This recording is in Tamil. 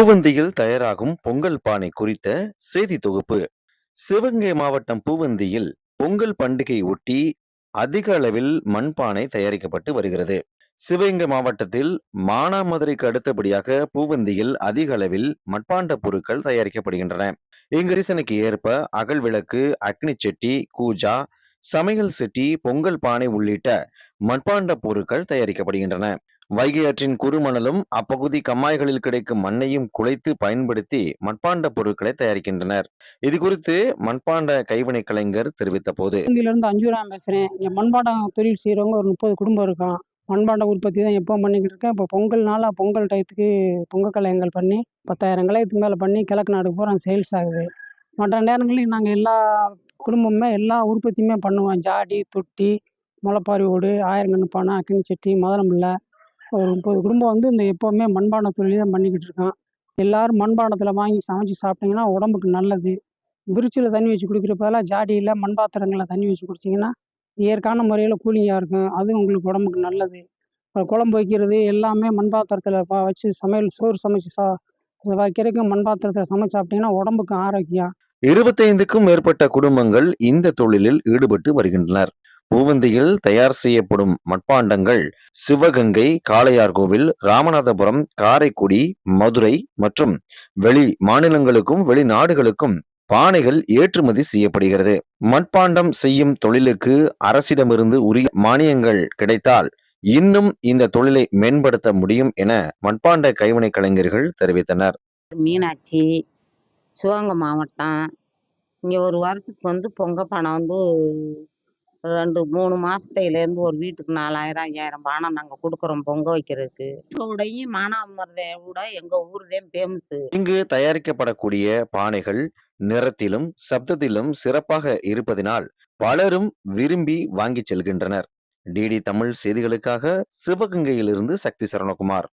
பூவந்தியில் தயாராகும் பொங்கல் பானை குறித்த செய்தி தொகுப்பு. சிவகங்கை மாவட்டம் பூவந்தியில் பொங்கல் பண்டிகை ஒட்டி அதிக அளவில் மண்பானை தயாரிக்கப்பட்டு வருகிறது. சிவகங்கை மாவட்டத்தில் மானாமதுரைக்கு அடுத்தபடியாக பூவந்தியில் அதிக அளவில் மட்பாண்ட பொருட்கள் தயாரிக்கப்படுகின்றன. இங்கு சீசனுக்கு ஏற்ப அகல் விளக்கு அக்னி செட்டி கூஜா சமையல் செட்டி பொங்கல் பானை உள்ளிட்ட மட்பாண்ட பொருட்கள் தயாரிக்கப்படுகின்றன. வைகை ஆற்றின் குறுமணலும் அப்பகுதி கம்மாய்களில் கிடைக்கும் மண்ணையும் குலைத்து பயன்படுத்தி மட்பாண்ட பொருட்களை தயாரிக்கின்றனர். இது குறித்து மண்பாண்ட கைவினை கலைஞர் தெரிவித்த போது இருந்து அஞ்சூராம் பேசுகிறேன் இங்கே மண்பாண்ட தொழில் செய்கிறவங்க ஒரு முப்பது குடும்பம் இருக்கும் மண்பாண்ட உற்பத்தி தான் எப்போ பண்ணிக்கிட்டு இருக்கேன். இப்போ பொங்கல்னால பொங்கல் டயத்துக்கு பொங்கல் கலையங்கள் பண்ணி பத்தாயிரம் கலையத்துக்கு மேலே பண்ணி கிழக்கு நாடு பூரா சேல்ஸ் ஆகுது. மற்ற நேரங்களில் நாங்கள் எல்லா குடும்பமே எல்லா உற்பத்தியுமே பண்ணுவோம் ஜாடி தொட்டி முளைப்பாரி ஓடு ஆயிரங்கன்று பானை அக்கினி சட்டி முதலமில்லை ஒரு முப்பது குடும்பம் வந்து இந்த எப்போவுமே மண்பாண்ட தொழில் தான் பண்ணிக்கிட்டு இருக்கான். எல்லாரும் மண்பாண்டத்தில் வாங்கி சமைச்சு சாப்பிட்டிங்கன்னா உடம்புக்கு நல்லது. விரிச்சில் தண்ணி வச்சு குடிக்கிற பதிலாக ஜாடியில் மண் பாத்திரங்களில் தண்ணி வச்சு குடிச்சிங்கன்னா இயற்கையான முறையில் கூலிங்காக இருக்கும். அது உங்களுக்கு உடம்புக்கு நல்லது. இப்போ குழம்பு வைக்கிறது எல்லாமே மண் பாத்திரத்தில் வச்சு சமையல் சோறு சமைச்சு சா வைக்கிறதுக்கு மண் பாத்திரத்தில் சமைச்சு சாப்பிட்டிங்கன்னா உடம்புக்கு ஆரோக்கியம். இருபத்தைந்துக்கும் மேற்பட்ட குடும்பங்கள் இந்த தொழிலில் ஈடுபட்டு வருகின்றனர். பூவந்தியில் தயார் செய்யப்படும் மட்பாண்டங்கள் சிவகங்கை காளையார்கோவில் ராமநாதபுரம் காரைக்குடி மதுரை மற்றும் வெளி மாநிலங்களுக்கும் வெளிநாடுகளுக்கும் பானைகள் ஏற்றுமதி செய்யப்படுகிறது. மட்பாண்டம் செய்யும் தொழிலுக்கு அரசிடமிருந்து உரிய மானியங்கள் கிடைத்தால் இன்னும் இந்த தொழிலை மேம்படுத்த முடியும் என மட்பாண்ட கைவினை கலைஞர்கள் தெரிவித்தனர். மீனாட்சி சிவகங்கை மாவட்டம். இங்கே ஒரு வருஷத்துக்கு வந்து பொங்க பானை வந்து ரெண்டு மூணு மாதத்துலேருந்து ஒரு வீட்டுக்கு நாலாயிரம் ஐயாயிரம் பானை நாங்கள் கொடுக்குறோம் பொங்க வைக்கிறதுக்கு. உடையும் மானாமரத்தை விட எங்கள் ஊர் தான் ஃபேமஸு இங்கு தயாரிக்கப்படக்கூடிய பானைகள் நிறத்திலும் சப்தத்திலும் சிறப்பாக இருப்பதினால் பலரும் விரும்பி வாங்கிச் செல்கின்றனர். டிடி தமிழ் செய்திகளுக்காக சிவகங்கையிலிருந்து சக்தி சரணகுமார்